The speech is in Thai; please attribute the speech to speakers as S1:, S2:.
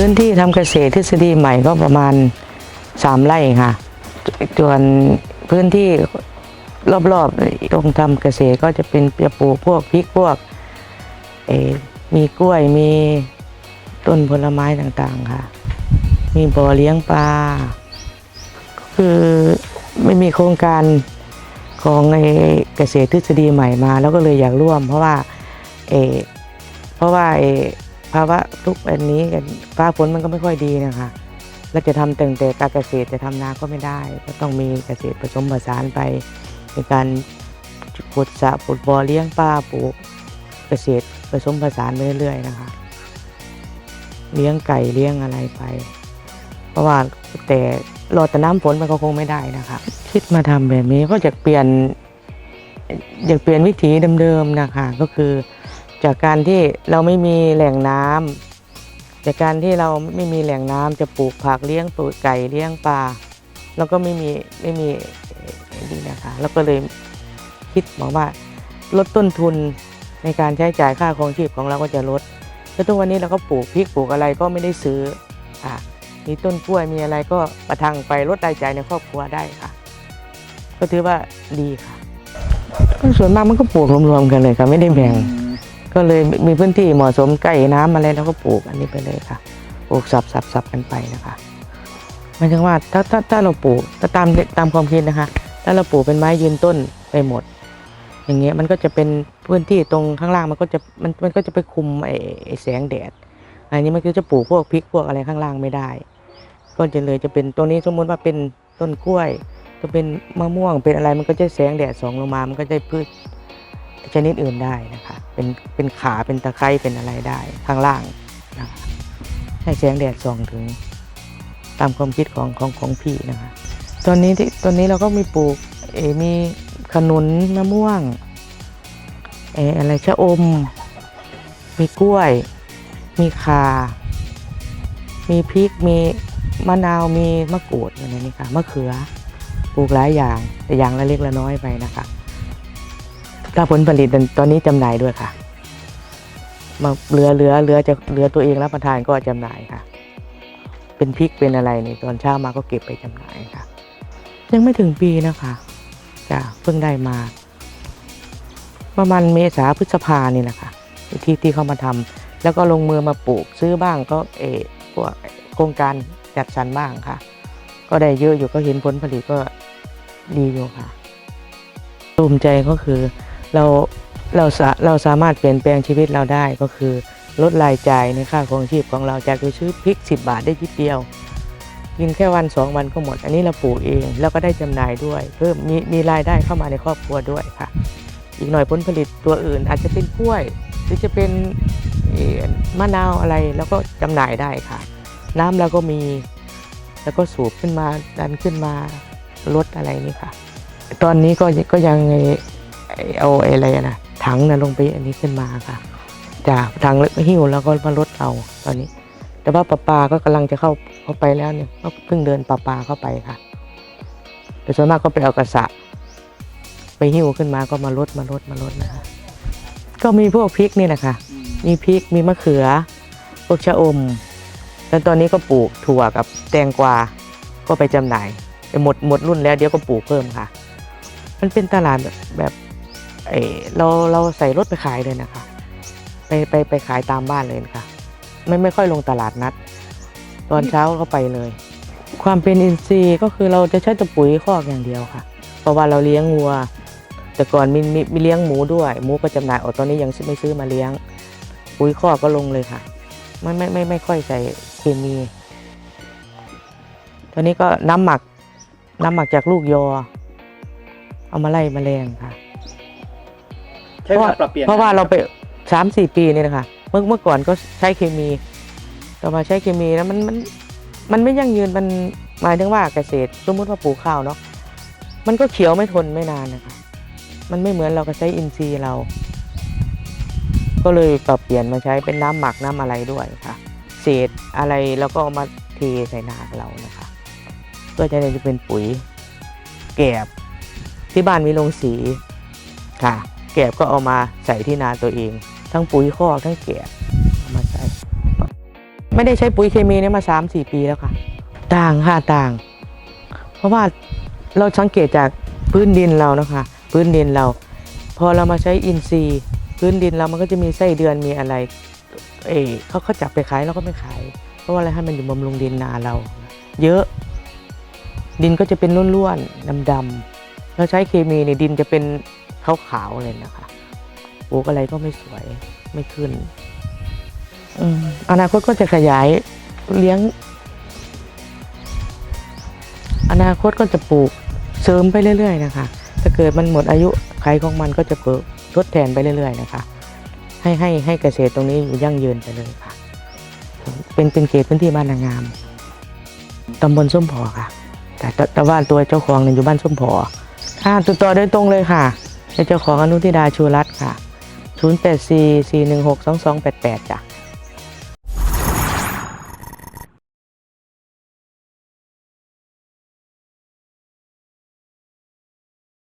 S1: พื้นที่ทำเกษตรทฤษฎีใหม่ก็ประมาณสามไร่ค่ะส่วนพื้นที่รอบๆตรงทำเกษตรก็จะเป็นจะปลูกพวกพริกพวกเออมีกล้วยมีต้นผลไม้ต่างๆค่ะ มีบ่อเลี้ยงปลา คือไม่มีโครงการของไอ้เกษตรทฤษฎีใหม่มา แล้วก็เลยอยากร่วม เพราะว่าเอเพราะว่าเอ ภาวะทุกอันนี้กันฟ้าฝนมันก็ไม่ค่อยดีนะคะแล้วจะทำแต่งแต่การเกษตรจะทำนาก็ไม่ได้ ก็ต้องมีเกษตรผสมผสานไปในการขุดสระขุดบ่อเลี้ยงปลาปลูกเกษตรผสมผสานไปเรื่อยๆนะคะ เลี้ยงไก่เลี้ยงอะไรไป เพราะว่าแต่รอแต่น้ำฝนมันก็คงไม่ได้นะคะคิดมาทำแบบนี้ก็จะเปลี่ยนอยากเปลี่ยนวิถีเดิมๆนะคะ ก็คือ จากการที่เราไม่มีแหล่งน้ำจากการที่เราไม่มีแหล่งน้ำจะปลูกผักเลี้ยงปลูกไก่เลี้ยงปลาแล้วก็ไม่มีไม่มีเอ่อนี่นะคะแล้วก็เลยคิดบอกว่าลดต้นทุนในการใช้จ่ายค่าครองชีพของเราก็จะลดแล้วทุกวันนี้เราก็ปลูกพริกปลูกอะไรก็ไม่ได้ซื้ออะมีต้นกล้วยมีอะไรก็ประทังไปลดรายจ่ายในครอบครัวได้ค่ะ ก็ถือว่าดีค่ะส่วนมากมันก็ปลูกรวมๆกันเลยค่ะไม่ได้แบ่ง ก็เลยมีพื้นที่เหมาะสมใกล้น้ำอะไรเราก็ปลูกอันนี้ไปเลยค่ะ ปลูกสับสับสับกันไปนะคะมายถึงว่าถ้าถ้าถ้าเราปลูกถ้าตามตามความคิดนะคะ ถ้าเราปลูกเป็นไม้ยืนต้นไปหมด อย่างเงี้ยมันก็จะเป็นพื้นที่ตรงข้างล่างมันก็จะมันมันก็จะไปคุมไอ้ไอ้แสงแดด อันนี้มันก็จะปลูกพวกพริกพวกอะไรข้างล่างไม่ได้ ก็จะเลยจะเป็นตรงนี้สมมติว่าเป็นต้นกล้วยจะเป็นมะม่วงเป็นอะไรมันก็จะแสงแดดส่องลงมา มันก็จะพืช ชนิดอื่นได้นะคะ เป็นเป็นขาเป็นตะไคร้เป็นอะไรได้ข้างล่างนะคะให้แสงแดดส่องถึงตามความคิดของของของพี่นะคะ ตอนนี้ที่ตอนนี้เราก็มีปลูกเอมีขนุนมะม่วงเออะไรชะอม มีกล้วย มีข่ามีพริก มีมะนาว มีมะกรูดอะไรนี่ค่ะ มะเขือ ปลูกหลายอย่างแต่อย่างละเล็กละน้อยไปนะคะ ถ้าผลผลิตตอนนี้จำหน่ายด้วยค่ะมาเหลือเหลือเหลือจะเหลือตัวเองรับประทานก็จำหน่ายค่ะ เป็นพริกเป็นอะไรนี่ตอนเช้ามาก็เก็บไปจำหน่ายค่ะ ยังไม่ถึงปีนะคะจ้ะเพิ่งได้มา ประมาณเมษาพฤษภานี่แหละค่ะที่ที่เขามาทำแล้วก็ลงมือมาปลูกซื้อบ้างก็เออพวกโครงการจัดสรรบ้างค่ะ ก็ได้เยอะอยู่ก็เห็นผลผลิตก็ดีอยู่ค่ะภูมิใจก็คือ เราเราสาเราสามารถเปลี่ยนแปลงชีวิตเราได้ก็คือ ลดรายจ่ายในค่าครองชีพของเราจากไปซื้อพริก 10 บาทได้ทีเดียวกินแค่วันสองวันก็หมด อันนี้เราปลูกเองแล้วก็ได้จำหน่ายด้วย เพิ่มมีมีรายได้เข้ามาในครอบครัวด้วยค่ะ อีกหน่อยผลผลิตตัวอื่น อาจจะเป็นกล้วย หรือจะเป็นมะนาวอะไรแล้วก็จำหน่ายได้ค่ะ น้ำเราก็มีแล้วก็สูบขึ้นมาดันขึ้นมาลดอะไรนี่ค่ะ ตอนนี้ก็ก็ยังไอ้ไอ้ เอาอะไรอะนะถังนะลงไปอันนี้ขึ้นมาค่ะจากถังเล็กหิ้วแล้วก็มาลดเอาตอนนี้ แต่ว่าปลาปาก็กำลังจะเข้าเข้าไปแล้วเนี่ยก็เพิ่งเดินปลาปาเข้าไปค่ะแต่ส่วนมากก็ไปเอากระสะไปหิ้วขึ้นมาก็มาลดมาลดมาลดนะคะก็มีพวกพริกนี่แหละคะ มีพริกมีมะเขือ พวกชะอม แล้วตอนนี้ก็ปลูกถั่วกับแตงกวาก็ไปจำหน่ายแต่หมดหมดรุ่นแล้วเดี๋ยวก็ปลูกเพิ่มค่ะ มันเป็นตลาดแบบแบบ เอเราเราใส่รถไปขายเลยนะคะ ไปไปไปขายตามบ้านเลยนะคะไม่ไม่ค่อยลงตลาดนัด ตอนเช้าก็ไปเลย ความเป็นอินทรีย์ก็คือเราจะใช้ตะปุ๋ยคอกอย่างเดียวค่ะ เพราะว่าเราเลี้ยงวัว แต่ก่อนมีมีมีเลี้ยงหมูด้วย หมูก็จำหน่ายออกตอนนี้ยังไม่ซื้อมาเลี้ยง ปุ๋ยคอกก็ลงเลยค่ะ ไม่ไม่ไม่ไม่ค่อยใส่เคมีตอนนี้ก็น้ำหมักน้ำหมักจากลูกยอ เอามาไล่มแมลงค่ะ
S2: ใช้เวลาปรับเปลี่ยน
S1: เพราะว่าเราไปสามสี่ปีนี่นะคะเมื่อเมื่อก่อนก็ใช้เคมีต่อมาใช้เคมีแล้วมันมันมันไม่ยั่งยืนมันหมายถึงว่าเกษตรสมมติว่าปลูกข้าวเนาะมันก็เขียวไม่ทนไม่นานนะคะมันไม่เหมือนเราก็ใช้อินทรีย์เรา ก็เลยปรับเปลี่ยนมาใช้เป็นน้ำหมักน้ำอะไรด้วยค่ะ เศษอะไรแล้วก็เอามาเทใส่นาเรานะคะเพื่อจะได้จะเป็นปุ๋ย แกบที่บ้านมีโรงสีค่ะ แกบก็เอามาใส่ที่นาตัวเอง ทั้งปุ๋ยคอกทั้งแกบเอามาใส่ไม่ได้ใช้ปุ๋ยเคมีเนี่ยมาสามสี่ปีแล้วค่ะ ต่างค่ะต่าง เพราะว่าเราสังเกตจากพื้นดินเรานะคะ พื้นดินเรา พอเรามาใช้อินทรีย์ พื้นดินเรามันก็จะมีไส้เดือนมีอะไร เออเขาเขาจับไปขายเราก็ไม่ขาย เพราะว่าอะไรให้มันอยู่บำรุงดินนาเรา เยอะ ดินก็จะเป็นร่วนๆดำๆเราใช้เคมีเนี่ยดินจะเป็น ขาวๆเลยนะคะปลูกอะไรก็ไม่สวยไม่ขึ้นอนาคตก็จะขยายเลี้ยง อนาคตก็จะปลูกเสริมไปเรื่อย ๆ นะคะ ถ้าเกิดมันหมดอายุไขของมันก็จะเปิดทดแทนไปเรื่อย ๆ นะคะ ให้ให้ให้เกษตรตรงนี้อยู่ยั่งยืนไปเลยค่ะ เป็นเป็นเขตพื้นที่บ้านนางงามตำบลส้มพอค่ะ แต่แต่แต่ว่าตัวเจ้าของเนี่ยอยู่บ้านส้มพอค่ะติดต่อโดยตรงเลยค่ะ เป็นเจ้าของอนุทิดาชูรัตน์ค่ะ 0844162288จ้ะ